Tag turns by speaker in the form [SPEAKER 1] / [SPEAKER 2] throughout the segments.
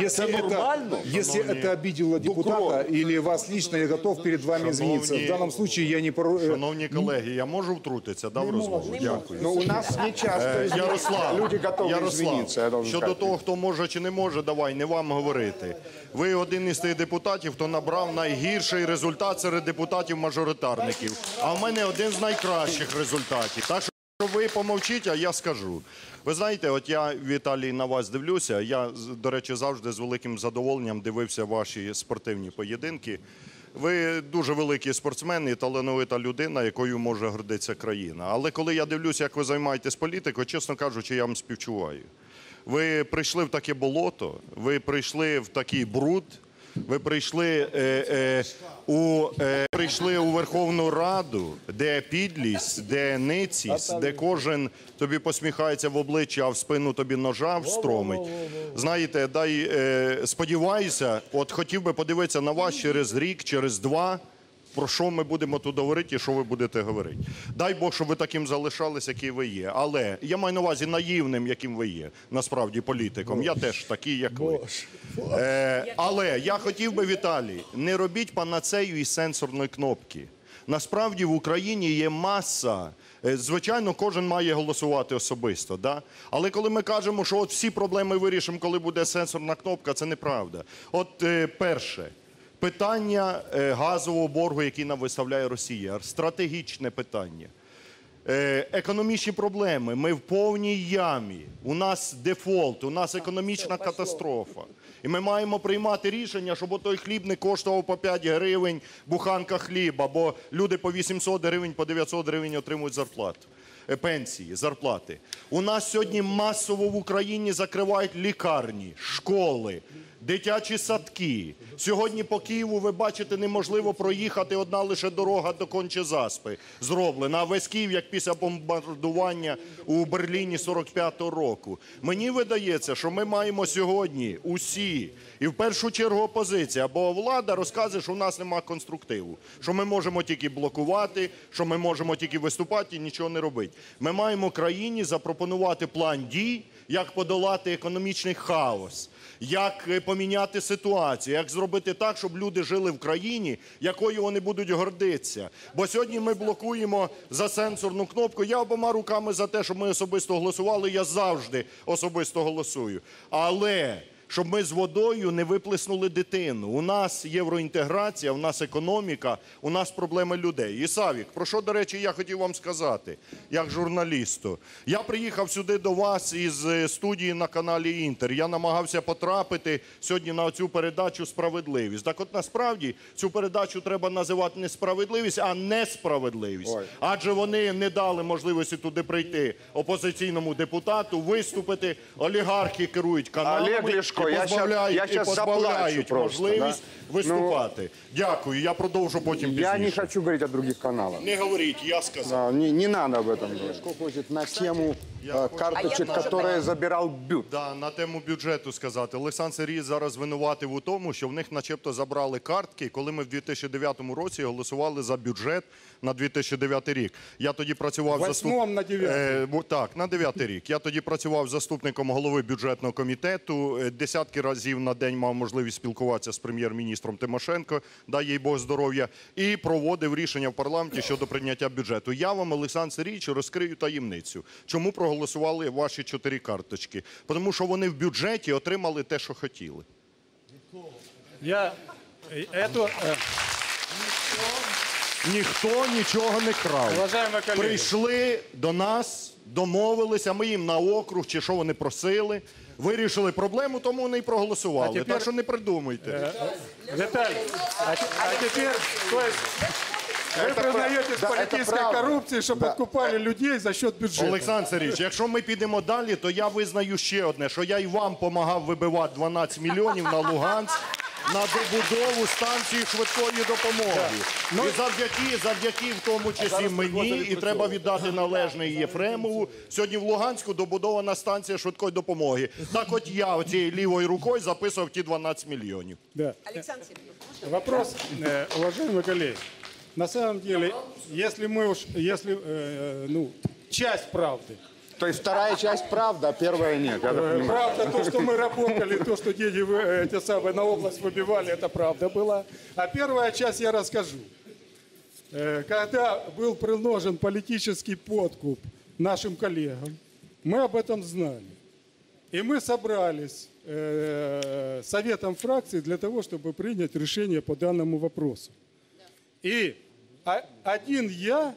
[SPEAKER 1] Если
[SPEAKER 2] Это
[SPEAKER 1] это,
[SPEAKER 2] нормально?
[SPEAKER 1] если это обидело депутата или вас лично, я готов перед вами извиниться. В данном случае я не пору... э,
[SPEAKER 3] Шановні колеги, я можу втрутитися да, в розмову? Дякую.
[SPEAKER 4] Но у нас не часто
[SPEAKER 3] Е,
[SPEAKER 4] извиняются.
[SPEAKER 3] Ярослав,
[SPEAKER 4] люди готовы
[SPEAKER 3] Ярослав,
[SPEAKER 4] извиниться. Я должен
[SPEAKER 3] щодо
[SPEAKER 4] сказать.
[SPEAKER 3] того, хто може чи не може, давай не вам говорити. Ви один із тих депутатів, хто набрав найгірший результат серед депутатів-мажоритарників. А в мене один з найкращих результатів. Так що ви помовчіть, а я скажу. Ви знаєте, от я, Віталій, на вас дивлюся. Я, до речі, завжди з великим задоволенням дивився ваші спортивні поєдинки. Ви дуже великий спортсмен і талановита людина, якою може гордитися країна. Але коли я дивлюся, як ви займаєтесь політикою, чесно кажучи, я вам співчуваю. Ви прийшли в таке болото, ви прийшли в такий бруд, ви прийшли, е, е, у, е, прийшли у Верховну Раду, де підлість, де ницість, де кожен тобі посміхається в обличчя, а в спину тобі ножа встромить. Знаєте, дай е, сподіваюся, от хотів би подивитися на вас через рік, через два. Про що ми будемо тут говорити і що ви будете говорити? Дай Бог, щоб ви таким залишалися, який ви є. Але я маю на увазі наївним, яким ви є, насправді політиком. Я теж такий, як ви. Е, але я хотів би, Віталій, не робіть панацею із сенсорної кнопки. Насправді в Україні є маса. е, Звичайно, кожен має голосувати особисто. Да? Але коли ми кажемо, що от всі проблеми вирішимо, коли буде сенсорна кнопка, це неправда. От е, перше. Питання е, газового боргу, який нам виставляє Росія, стратегічне питання. Е, Економічні проблеми. Ми в повній ямі. У нас дефолт, у нас економічна катастрофа. І ми маємо приймати рішення, щоб той хліб не коштував по 5 гривень буханка хліба, бо люди по 800 гривень, по 900 гривень отримують зарплату. Е, Пенсії, зарплати. У нас сьогодні масово в Україні закривають лікарні, школи, дитячі садки. Сьогодні по Києву ви бачите, неможливо проїхати одна лише дорога до Кончезаспи зроблена. А весь Київ, як після бомбардування у Берліні 45-го року. Мені видається, що ми маємо сьогодні усі, і в першу чергу опозиція, бо влада розказує, що у нас немає конструктиву, що ми можемо тільки блокувати, що ми можемо тільки виступати і нічого не робити. Ми маємо країні запропонувати план дій, як подолати економічний хаос як е, поміняти ситуацію, як зробити так, щоб люди жили в країні, якою вони будуть гордитися. Бо сьогодні ми блокуємо за сенсорну кнопку. Я обома руками за те, щоб ми особисто голосували. Я завжди особисто голосую. Але щоб ми з водою не виплеснули дитину. У нас євроінтеграція, у нас економіка, у нас проблеми людей. І Савік, про що, до речі, я хотів вам сказати, як журналісту. Я приїхав сюди до вас із е, студії на каналі Інтер. Я намагався потрапити сьогодні на цю передачу Справедливість. Так от насправді цю передачу треба називати не справедливість, а несправедливість.
[SPEAKER 4] Ой.
[SPEAKER 3] Адже вони не дали можливості туди прийти опозиційному депутату, виступити. Олігархи керують каналами
[SPEAKER 4] Олег Ляшко,
[SPEAKER 3] і
[SPEAKER 4] я щас-
[SPEAKER 3] позбавляють,
[SPEAKER 4] я
[SPEAKER 3] і позбавляють
[SPEAKER 4] заплачу просто,
[SPEAKER 3] можливість
[SPEAKER 4] да?
[SPEAKER 3] виступати. Дякую, я продовжу потім
[SPEAKER 4] Я не хочу говорить о других каналах.
[SPEAKER 3] Не говоріть, я сказав.
[SPEAKER 4] Да, не, не надо об этом говорить. Что хочет на тему э, карточек,
[SPEAKER 5] тоже
[SPEAKER 4] которые забирал Бют.
[SPEAKER 3] Да, на тему бюджету сказати. Олександр Сергій зараз звинуватив у тому, що в них начебто забрали картки, коли ми в 2009 році голосували за бюджет на 2009 рік. Я тоді працював
[SPEAKER 1] Восьмом на дев'ятий.
[SPEAKER 3] Е, бу- так, на 9 рік. Я тоді працював заступником голови бюджетного комітету. Е, Десятки разів на день мав можливість спілкуватися з прем'єр-міністром Тимошенко, дай їй Бог здоров'я, і проводив рішення в парламенті щодо прийняття бюджету. Я вам, Олександр Сергійович, розкрию таємницю. Чому проголосували ваші чотири карточки? Тому що вони в бюджеті отримали те, що хотіли.
[SPEAKER 6] Я э, эту, э,
[SPEAKER 3] Ніхто нічого не крав.
[SPEAKER 6] уважаемые коллеги,
[SPEAKER 3] Прийшли до нас, домовилися, ми їм на округ, чи що вони просили, вирішили проблему, тому вони і проголосували.
[SPEAKER 6] А тепер-
[SPEAKER 3] Так що не придумуйте.
[SPEAKER 6] Виталий, а, те- а теперь, то есть, вы признаетесь в
[SPEAKER 4] да, это
[SPEAKER 6] политической
[SPEAKER 4] правда.
[SPEAKER 6] коррупции, что подкупали людей за счет бюджета.
[SPEAKER 3] Олександр Сергійович, якщо ми підемо далі, то я визнаю ще одне, що я і вам допомагав вибивати 12 мільйонів на Луганськ. На добудову станції швидкої допомоги. І завдяки, завдяки в тому числі мені, і треба віддати належне і Єфремову. Сьогодні в Луганську добудована станція швидкої допомоги. Так от я оцією лівою рукою записував ті 12 мільйонів.
[SPEAKER 6] Да.
[SPEAKER 5] Александр Сергеевич,
[SPEAKER 6] Вопрос, э, уважаемые коллеги. На самом деле, если мы уж, если, э, ну, часть правды,
[SPEAKER 4] То есть вторая часть правда, а первая нет,
[SPEAKER 6] Э. Правда, то, что мы работали, то, что деньги вы- э, эти самые на область выбивали, это правда было. А первая часть я расскажу. Э, Когда был приложен политический подкуп нашим коллегам, мы об этом знали. И мы собрались э, советом фракции для того, чтобы принять решение по данному вопросу. И один я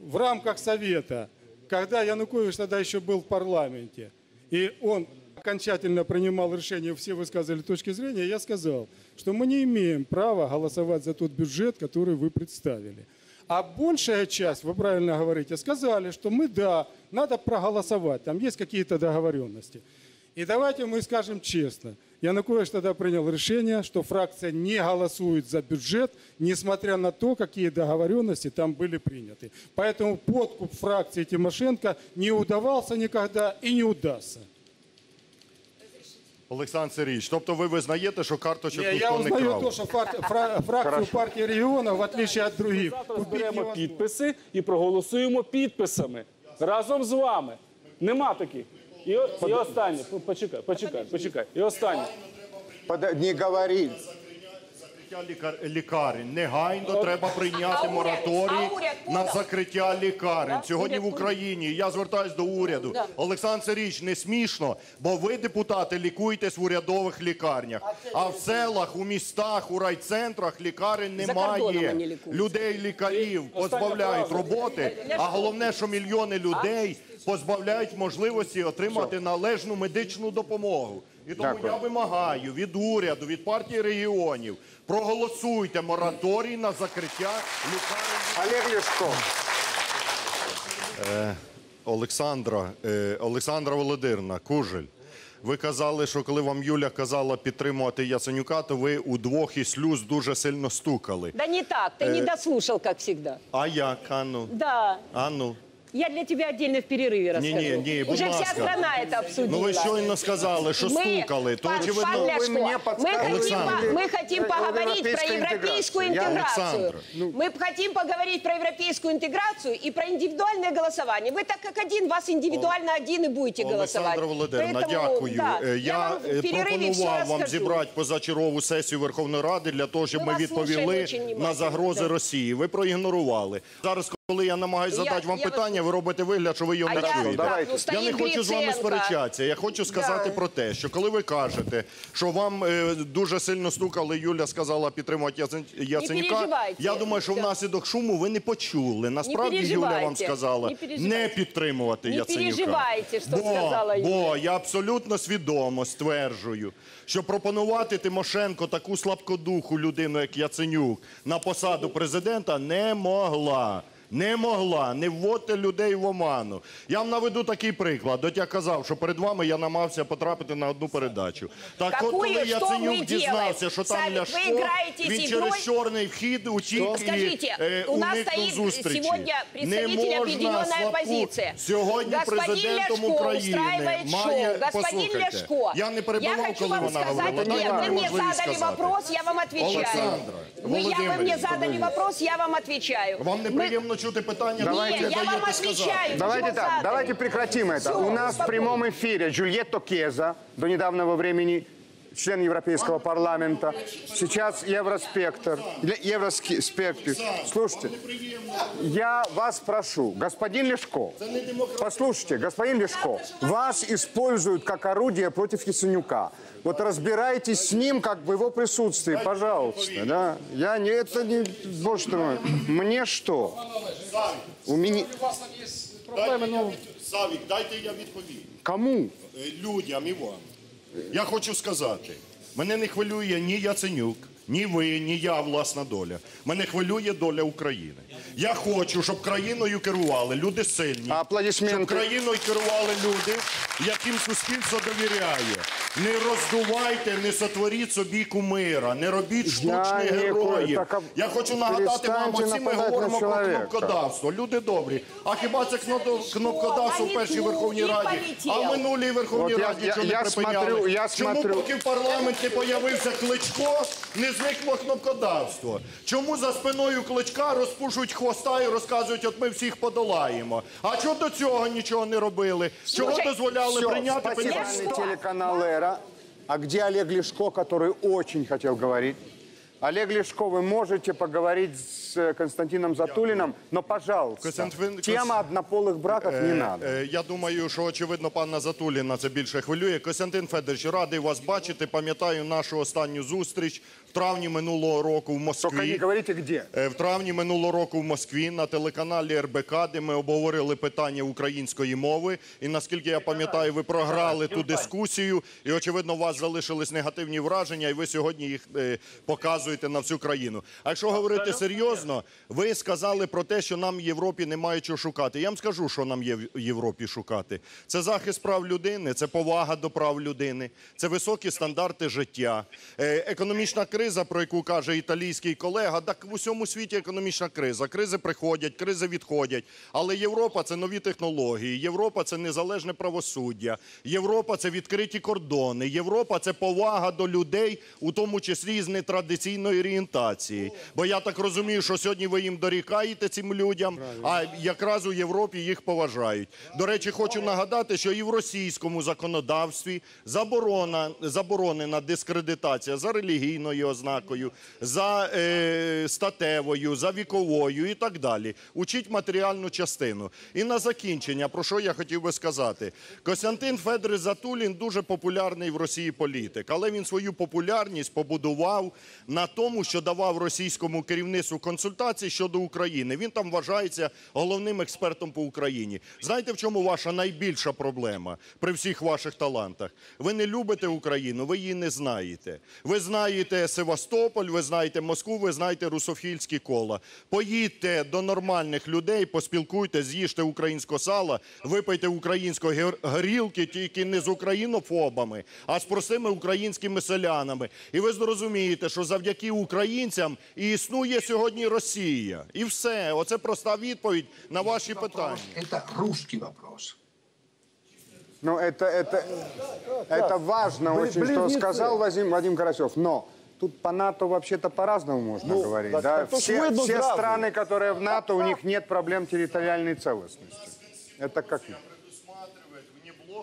[SPEAKER 6] в рамках совета, когда Янукович тогда еще был в парламенте, и он окончательно принимал решение, все высказывали точки зрения, я сказал, что мы не имеем права голосовать за тот бюджет, который вы представили. А большая часть, вы правильно говорите, сказали, что мы, да, надо проголосовать, там есть какие-то договоренности. И давайте мы скажем честно, Янукович тогда принял решение, что фракция не голосует за бюджет, несмотря на то, какие договоренности там были приняты. Поэтому подкуп фракции Тимошенко не удавался никогда и не удастся.
[SPEAKER 3] Олександр Сергійович, тобто ви визнаєте, що карточок
[SPEAKER 6] Не, я
[SPEAKER 3] ніхто не
[SPEAKER 6] узнаю
[SPEAKER 3] крав?
[SPEAKER 6] то, что фар- фра- фракцию партии регионов, в отличие от других,
[SPEAKER 2] Завтра
[SPEAKER 6] купить
[SPEAKER 2] зберемо
[SPEAKER 6] невозможно.
[SPEAKER 2] підписи і проголосуємо підписами разом з вами. Нема таких. І, о- і останнє, По- почекай, почекай, почекай. І останнє.
[SPEAKER 4] Пода- Не говори.
[SPEAKER 3] Закриття лікар... лікарень. Негайно треба прийняти
[SPEAKER 5] А уряд?
[SPEAKER 3] мораторій
[SPEAKER 5] А уряд
[SPEAKER 3] на закриття лікарень.
[SPEAKER 5] Да?
[SPEAKER 3] Сьогодні
[SPEAKER 5] Уряд
[SPEAKER 3] в Україні, я звертаюсь до уряду.
[SPEAKER 5] Да.
[SPEAKER 3] Олександр Сергійович, не смішно, бо ви, депутати, лікуєтесь в урядових лікарнях. А в селах, у містах, у райцентрах лікарень немає.
[SPEAKER 5] лікуються.
[SPEAKER 3] Людей, лікарів позбавляють роботи, а головне, що мільйони людей позбавляють можливості отримати належну медичну допомогу. І тому
[SPEAKER 4] Дякую.
[SPEAKER 3] я вимагаю від уряду, від партії регіонів, проголосуйте мораторій на закриття лікарень.
[SPEAKER 4] Олег Ляшко.
[SPEAKER 3] Олександра, е, Олександра Володимирівна, Кужель. Ви казали, що коли вам Юля казала підтримувати Яценюка, то ви удвох і слюз дуже сильно стукали.
[SPEAKER 5] Да не так, ты не дослушал, как всегда.
[SPEAKER 3] А як, Анну?
[SPEAKER 5] Да,
[SPEAKER 3] Анну?
[SPEAKER 5] я для тебя отдельно в перерыве расскажу.
[SPEAKER 3] Не-не, не, будь
[SPEAKER 5] Уже вся
[SPEAKER 3] ласка.
[SPEAKER 5] страна это обсудила.
[SPEAKER 3] Ну ви щойно сказали, що
[SPEAKER 5] Мы,
[SPEAKER 3] стукали. То
[SPEAKER 5] пан,
[SPEAKER 3] очевидно.
[SPEAKER 5] пан Ляшко,
[SPEAKER 4] Вы мне
[SPEAKER 5] мы
[SPEAKER 4] подсказываете.
[SPEAKER 5] хотим, по-
[SPEAKER 3] Александр.
[SPEAKER 5] мы хотим
[SPEAKER 4] Э,
[SPEAKER 5] поговорить про
[SPEAKER 4] европейская
[SPEAKER 5] европейскую
[SPEAKER 4] интеграция. Я
[SPEAKER 5] интеграцию.
[SPEAKER 3] Александр.
[SPEAKER 5] Мы хотим поговорить про европейскую интеграцию и про индивидуальное голосование. Вы так как один, вас индивидуально один и будете голосовать.
[SPEAKER 3] Олександра Володимирівна,
[SPEAKER 5] Поэтому,
[SPEAKER 3] дякую.
[SPEAKER 5] да,
[SPEAKER 3] Е,
[SPEAKER 5] я
[SPEAKER 3] Я
[SPEAKER 5] вам в
[SPEAKER 3] е,
[SPEAKER 5] перерыве все
[SPEAKER 3] пропонував вам
[SPEAKER 5] расскажу.
[SPEAKER 3] зібрати позачергову сесію Верховної Ради для того, щоб
[SPEAKER 5] Ми
[SPEAKER 3] ми
[SPEAKER 5] вас слухаємо
[SPEAKER 3] відповіли
[SPEAKER 5] дуже
[SPEAKER 3] на
[SPEAKER 5] внимательно,
[SPEAKER 3] загрози
[SPEAKER 5] да.
[SPEAKER 3] Росії. Ви проігнорували. Зараз, коли я намагаюся
[SPEAKER 5] Я-
[SPEAKER 3] задати вам
[SPEAKER 5] я вас
[SPEAKER 3] питання, ви робите вигляд, що ви його
[SPEAKER 5] А
[SPEAKER 3] не
[SPEAKER 5] я,
[SPEAKER 3] чуєте.
[SPEAKER 4] Давайте.
[SPEAKER 5] ну,
[SPEAKER 3] Я не хочу з вами сперечатися. Я хочу сказати
[SPEAKER 5] Да.
[SPEAKER 3] про те, що коли ви кажете, що вам е, дуже сильно стукали, Юля сказала підтримувати Яцен- Яценюка,
[SPEAKER 5] переживайте.
[SPEAKER 3] я думаю, що
[SPEAKER 5] Да.
[SPEAKER 3] внаслідок шуму ви не почули. Насправді Юля вам
[SPEAKER 5] переживайте.
[SPEAKER 3] сказала
[SPEAKER 5] Не переживайте.
[SPEAKER 3] не підтримувати
[SPEAKER 5] Не
[SPEAKER 3] Яценюка.
[SPEAKER 5] переживайте, що
[SPEAKER 3] бо,
[SPEAKER 5] сказала Юля.
[SPEAKER 3] Бо я абсолютно свідомо стверджую, що пропонувати Тимошенко таку слабкодуху людину, як Яценюк, на посаду президента не могла Не могла, не вводьте людей в оману. Я вам наведу такий приклад. От я казав, що перед вами я намагався потрапити на одну передачу. Так от,
[SPEAKER 5] Какую?
[SPEAKER 3] коли
[SPEAKER 5] Що
[SPEAKER 3] Яценюк
[SPEAKER 5] ви
[SPEAKER 3] дізнався,
[SPEAKER 5] делаете?
[SPEAKER 3] що там
[SPEAKER 5] Сами- ви
[SPEAKER 3] Ляшко,
[SPEAKER 5] граєтесь
[SPEAKER 3] він
[SPEAKER 5] ігрою?
[SPEAKER 3] через чорний вхід утік
[SPEAKER 5] Скажите,
[SPEAKER 3] і е,
[SPEAKER 5] у нас
[SPEAKER 3] уникнув
[SPEAKER 5] стоит
[SPEAKER 3] зустрічі.
[SPEAKER 5] сегодня
[SPEAKER 3] Не
[SPEAKER 5] представитель
[SPEAKER 3] можна
[SPEAKER 5] объединенная
[SPEAKER 3] слабку-
[SPEAKER 5] оппозиция.
[SPEAKER 3] Сьогодні
[SPEAKER 5] Господин
[SPEAKER 3] президентом
[SPEAKER 5] Ляшко
[SPEAKER 3] України
[SPEAKER 5] устраивает
[SPEAKER 3] має...
[SPEAKER 5] шоу. Господин
[SPEAKER 3] Послухайте,
[SPEAKER 5] Ляшко,
[SPEAKER 3] я не перебивав,
[SPEAKER 5] я хочу
[SPEAKER 3] коли
[SPEAKER 5] вам
[SPEAKER 3] вона
[SPEAKER 5] сказать,
[SPEAKER 3] говорила.
[SPEAKER 5] нет,
[SPEAKER 3] Дайте
[SPEAKER 5] вы
[SPEAKER 3] мені
[SPEAKER 5] мне
[SPEAKER 3] можливість
[SPEAKER 5] задали
[SPEAKER 3] сказати.
[SPEAKER 5] вопрос, я вам отвечаю.
[SPEAKER 3] Олександра
[SPEAKER 5] Вы, я, вы мне
[SPEAKER 3] Володимирівна,
[SPEAKER 5] задали вопрос, я вам отвечаю.
[SPEAKER 3] Вам
[SPEAKER 5] Мы-
[SPEAKER 3] неприємно чути питання,
[SPEAKER 4] Давайте.
[SPEAKER 3] ви
[SPEAKER 5] Не, я вам
[SPEAKER 3] даєте
[SPEAKER 5] отвечаю.
[SPEAKER 3] сказати.
[SPEAKER 5] вы
[SPEAKER 4] Давайте
[SPEAKER 5] его
[SPEAKER 4] так,
[SPEAKER 5] задали.
[SPEAKER 4] давайте прекратим это.
[SPEAKER 5] Всё,
[SPEAKER 4] У нас в
[SPEAKER 5] успокойтесь.
[SPEAKER 4] прямом эфире Джульетто Кеза, до недавнего времени член Европейского парламента, сейчас Евроспектр, Ле- Евроспектр. Слушайте, я вас прошу, господин Лешко, послушайте, господин Лешко, вас используют как орудие против Яценюка. Вот разбирайтесь с ним как бы в его присутствии, пожалуйста. Да? Я не, это не, боже ты мой, мне что? У меня,
[SPEAKER 3] Дайте я від- Савік, дайте я відповім.
[SPEAKER 4] кому?
[SPEAKER 3] Е, людям і вам. Я хочу сказати, мене не хвилює ні Яценюк, ні ви, ні я, власна доля. Мене хвилює доля України. Я хочу, щоб країною керували люди сильні.
[SPEAKER 4] Аплодисменти.
[SPEAKER 3] Щоб країною керували люди, яким суспільство довіряє. Не роздувайте, не сотворіть собі кумира, не робіть штучних героїв.
[SPEAKER 4] так, а
[SPEAKER 3] Я хочу нагадати вам, оці ми говоримо про кнопкодавство. Люди добрі. А хіба це кнопкодавство в першій Верховній Раді? А в минулій Верховній
[SPEAKER 4] От я-
[SPEAKER 3] Раді
[SPEAKER 4] я-
[SPEAKER 3] не
[SPEAKER 4] я
[SPEAKER 3] припиняли?
[SPEAKER 4] смотрю, я
[SPEAKER 3] Чому
[SPEAKER 4] смотрю.
[SPEAKER 3] поки в парламенті появився Кличко, не зникло кнопкодавство? Чому за спиною Кличка розпушують хвоста і розказують, от ми всіх подолаємо? А чого до цього нічого не робили? Чого
[SPEAKER 5] Слушай,
[SPEAKER 3] дозволяли
[SPEAKER 4] Все,
[SPEAKER 3] прийняти
[SPEAKER 4] спасибо.
[SPEAKER 3] прийняти?
[SPEAKER 4] Федеральный телеканал «Эра». А где Олег Лешко, который очень хотел говорить? Олег Лешко, вы можете поговорить с э, Константином Затулиным, но, пожалуйста,
[SPEAKER 3] Константин-
[SPEAKER 4] тема однополых браков не надо.
[SPEAKER 3] Е, Я думаю, що очевидно пана Затуліна це більше хвилює. Костянтин Федорович, радий вас бачити. Пам'ятаю нашу останню зустріч в травні минулого року в
[SPEAKER 4] Только не
[SPEAKER 3] Москві.
[SPEAKER 4] говорите, где.
[SPEAKER 3] Е, В травні минулого року в Москві на телеканалі РБК, де ми обговорили питання української мови. І наскільки я пам'ятаю, ви програли ту дискусію, і очевидно, у вас залишились негативні враження, і ви сьогодні їх е, показуєте на всю країну. А якщо говорити серйозно, ви сказали про те, що нам в Європі немає чого шукати. Я вам скажу, що нам є в Європі шукати. Це захист прав людини, це повага до прав людини, це високі стандарти життя, Е, економічна криза, про яку каже італійський колега. Так в усьому світі економічна криза. Кризи приходять, кризи відходять. Але Європа це нові технології. Європа це незалежне правосуддя. Європа це відкриті кордони. Європа це повага до людей, у тому числі з нетрадиційної орієнтації. Бо я так розумію, що сьогодні ви їм дорікаєте цим людям, а якраз у Європі їх поважають. До речі, хочу нагадати, що і в російському законодавстві заборона заборонена дискредитація за релігійною ознакою, за е, статевою, за віковою і так далі. Учіть матеріальну частину. І на закінчення, про що я хотів би сказати, Костянтин Федорович Затулін дуже популярний в Росії політик, але він свою популярність побудував на тому, що давав російському керівництву консультації щодо України. Він там вважається головним експертом по Україні. Знаєте, в чому ваша найбільша проблема при всіх ваших талантах? Ви не любите Україну, ви її не знаєте. Ви знаєте Севастополь, ви знаєте Москву, ви знаєте русофільські кола. Поїдьте до нормальних людей, поспілкуйте, з'їжте українського сала, випийте української гер- горілки, тільки не з українофобами, а з простими українськими селянами. І ви зрозумієте, що завдяки українцям і існує сьогодні Росія. І все. Оце проста відповідь на ваші питання.
[SPEAKER 7] Это русский вопрос.
[SPEAKER 4] Ну, это, это, это важно очень, что сказал Вадим, Вадим Карасев. Но тут по НАТО вообще-то по-разному можно говорить.
[SPEAKER 1] так-
[SPEAKER 4] да?
[SPEAKER 1] так то ж
[SPEAKER 4] все
[SPEAKER 1] видно
[SPEAKER 4] все
[SPEAKER 1] сразу.
[SPEAKER 4] страны, которые в НАТО, у них нет проблем территориальной целостности. Это как?
[SPEAKER 3] предусматривает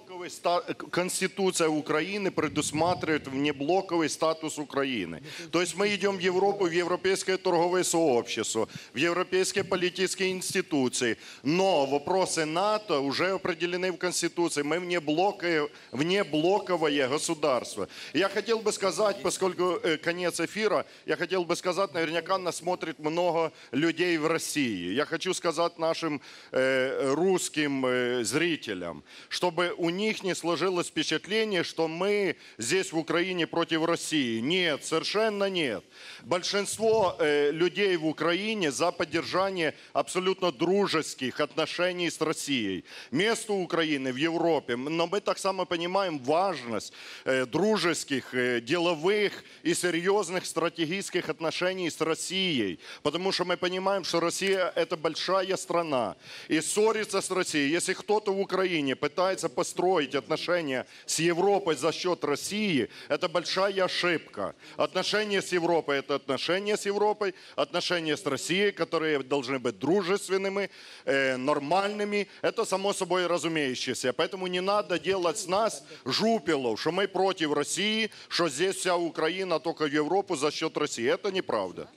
[SPEAKER 3] внеблоковый ста- Конституция Украины предусматривает внеблоковый статус Украины. То есть мы идем в Европу, в европейское торговое сообщество, в европейские политические институции. Но вопросы НАТО уже определены в Конституции. Мы внеблоковое, внеблоковое государство. Я хотел бы сказать, поскольку э, конец эфира, я хотел бы сказать, наверняка нас смотрит много людей в России. Я хочу сказать нашим э, русским э, зрителям, чтобы у них не сложилось впечатление, что мы здесь в Украине против России. Нет, совершенно нет. Большинство э, людей в Украине за поддержание абсолютно дружеских отношений с Россией. Место Украины в Европе, но мы так само понимаем важность э, дружеских, э, деловых и серьезных стратегических отношений с Россией. Потому что мы понимаем, что Россия это большая страна. И ссориться с Россией, если кто-то в Украине пытается построить отношения с Европой за счет России, это большая ошибка. Отношения с Европой – это отношения с Европой, отношения с Россией, которые должны быть дружественными, э, нормальными. Это само собой разумеющееся. Поэтому не надо делать с нас жупелов, что мы против России, что здесь вся Украина только в Европу за счет России. Это неправда.